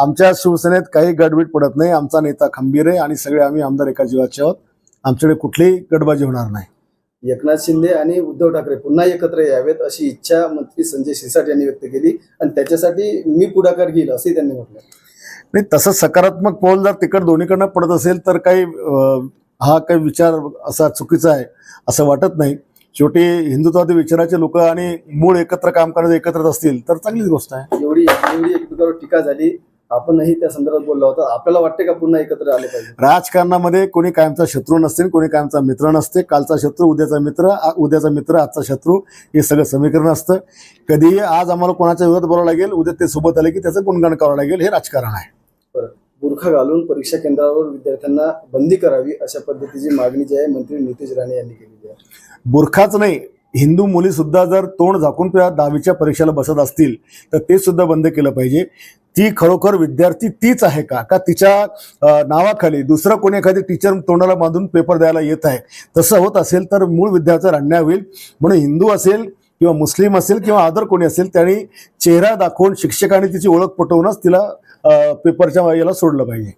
आमच्या शिवसेनेत काही गडबीड पडत नाही. आमचा नेता खंबीर आहे आणि सगळे आम्ही आमदार एका जीवाचे आहोत. आमच्याकडे कुठलीही गडबाजी होणार नाही. एकनाथ शिंदे आणि उद्धव ठाकरे पुन्हा एकत्र यावेत अशी इच्छा मंत्री संजय शिरसाट यांनी व्यक्त केली. आणि त्याच्यासाठी मी पुढाकार घेईल असंही त्यांनी म्हटलं नाही तसं सकारात्मक पाऊल जर तिकड दोन्हीकडनं पडत असेल तर काही हा काही विचार असा चुकीचा आहे असं वाटत नाही. शेवटी हिंदुत्वादी विचाराचे लोक आणि मूळ एकत्र काम करण्याचे एकत्रच असतील तर चांगलीच गोष्ट आहे. एवढी एवढी एकमेकावर टीका झाली. आपणही त्या संदर्भात बोलला होता आपल्याला वाटते का पुन्हा एकत्र आले पाहिजे? राजकारणामध्ये कोणी कायमचा शत्रू नसते कोणी कायमचा मित्र नसते कालचा शत्रू उद्याचा मित्र उद्याचा मित्र आजचा शत्रू हे सगळं समीकरण असतं. कधीही आज आम्हाला कोणाच्या विरोधात बोलावं लागेल उद्या ते सोबत आले की त्याचं गुणगान करावं लागेल हे राजकारण आहे. बरं. बुरखा घालून परीक्षा केंद्रावर विद्यार्थ्यांना बंदी करावी अशा पद्धतीची मागणी जी आहे मंत्री नितेश राणे यांनी केलेली आहे. बुरखाच नाही हिंदू मुली सुद्धा जर तोंड झाकून त्या दहावीच्या परीक्षेला बसत असतील तर ते सुद्धा बंद केलं पाहिजे. ती खरोखर विद्यार्थी तीच आहे का? का तिच्या नावाखाली दुसरं कोणी एखादी टीचर तोंडाला बांधून पेपर द्यायला येत आहे? तसं होत असेल तर मूळ विद्यार्थ्या अन्याय होईल. म्हणून हिंदू असेल किंवा मुस्लिम असेल किंवा अदर कोणी असेल त्यांनी चेहरा दाखवून शिक्षकांनी तिची ओळख पटवूनच तिला पेपरच्या याला सोडलं पाहिजे.